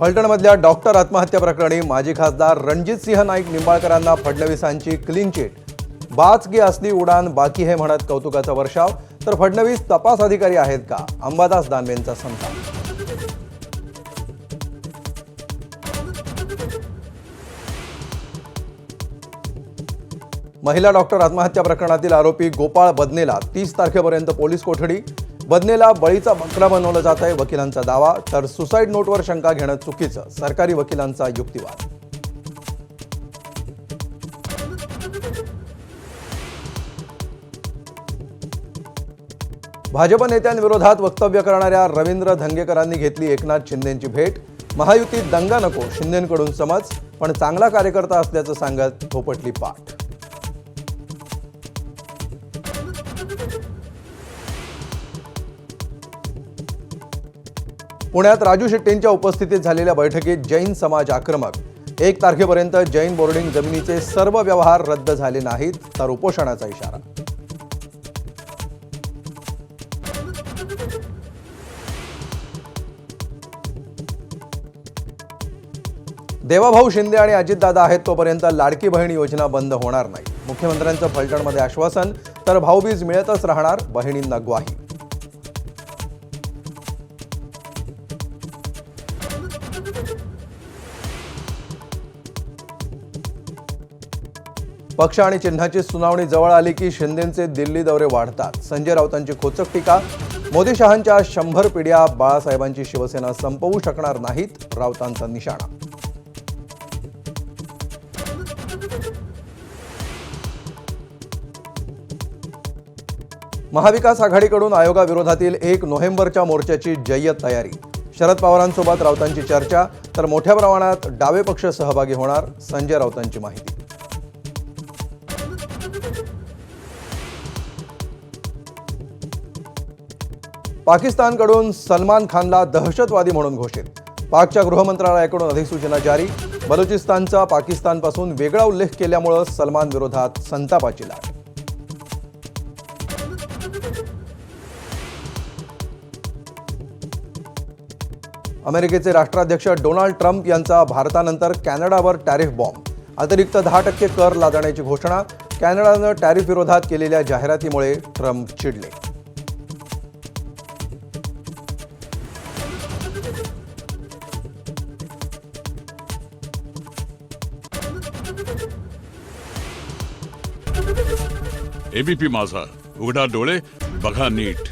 फलटणमधल्या doctor आत्महत्या प्रकरणी माजी खासदार रणजित सिंह नाईक निंबाळकरांना फडणवीसांची क्लीन चिट बाच की असली उडान बाकी हे म्हणत कौतुकाचा वर्षाव. तर फडणवीस तपास अधिकारी आहेत का? अंबादास दानवेंचा संताप. महिला डॉक्टर आत्महत्या प्रकरणातील आरोपी गोपाळ बदनेला तीस तारखेपर्यंत पोलीस कोठडी. बदनेला बळीचा बकरा बनवलं जात आहे वकिलांचा दावा तर सुसाईड नोटवर शंका घेणं चुकीचं सरकारी वकिलांचा युक्तिवाद. भाजप नेत्यांविरोधात वक्तव्य करणाऱ्या रवींद्र धंगेकरांनी घेतली एकनाथ शिंदेंची भेट. महायुतीत दंगा नको शिंदेंकडून समज पण चांगला कार्यकर्ता असल्याचं सांगत थोपटली पाठ. पुण्यात राजू शेट्टींच्या उपस्थितीत झालेल्या बैठकीत जैन समाज आक्रमक. एक तारखेपर्यंत जैन बोर्डिंग जमिनीचे सर्व व्यवहार रद्द झाले नाहीत तर उपोषणाचा इशारा. देवाभाऊ शिंदे आणि अजितदादा आहेत तोपर्यंत लाडकी बहीण योजना बंद होणार नाही. मुख्यमंत्र्यांचं फलटणमध्ये आश्वासन तर भाऊबीज मिळतच राहणार बहिणींना ग्वाही. पक्ष आणि चिन्हाची सुनावणी जवळ आली की शिंदेचे दिल्ली दौरे वाढतात. संजय राऊतांची खोचक टीका मोदी शहांच्या शंभर पिढ्या बाळासाहेबांची शिवसेना संपवू शकणार नाहीत राऊतांचा निशाणा. महाविकास आघाडीकडून आयोगाविरोधातील एक नोव्हेंबरच्या मोर्चाची जय्यत तयारी. शरद पवारांसोबत राऊतांची चर्चा तर मोठ्या प्रमाणात डावे पक्ष सहभागी होणार संजय राऊतांची माहिती. पाकिस्तानकडून सलमान खानला दहशतवादी म्हणून घोषित. पाकच्या गृहमंत्रालयाकडून अधिसूचना जारी. बलुचिस्तानचा पाकिस्तानपासून वेगळा उल्लेख केल्यामुळं सलमान विरोधात संतापाची लाट. अमेरिकेचे राष्ट्राध्यक्ष डोनाल्ड ट्रम्प यांचा भारतानंतर कॅनडावर टॅरिफ बॉम्ब. अतिरिक्त दहा टक्के कर लादण्याची घोषणा कॅनडानं टॅरिफ विरोधात केलेल्या जाहिरातीमुळे ट्रम्प चिडले. एबीपी माझा. उघडा डोळे बघा नीट.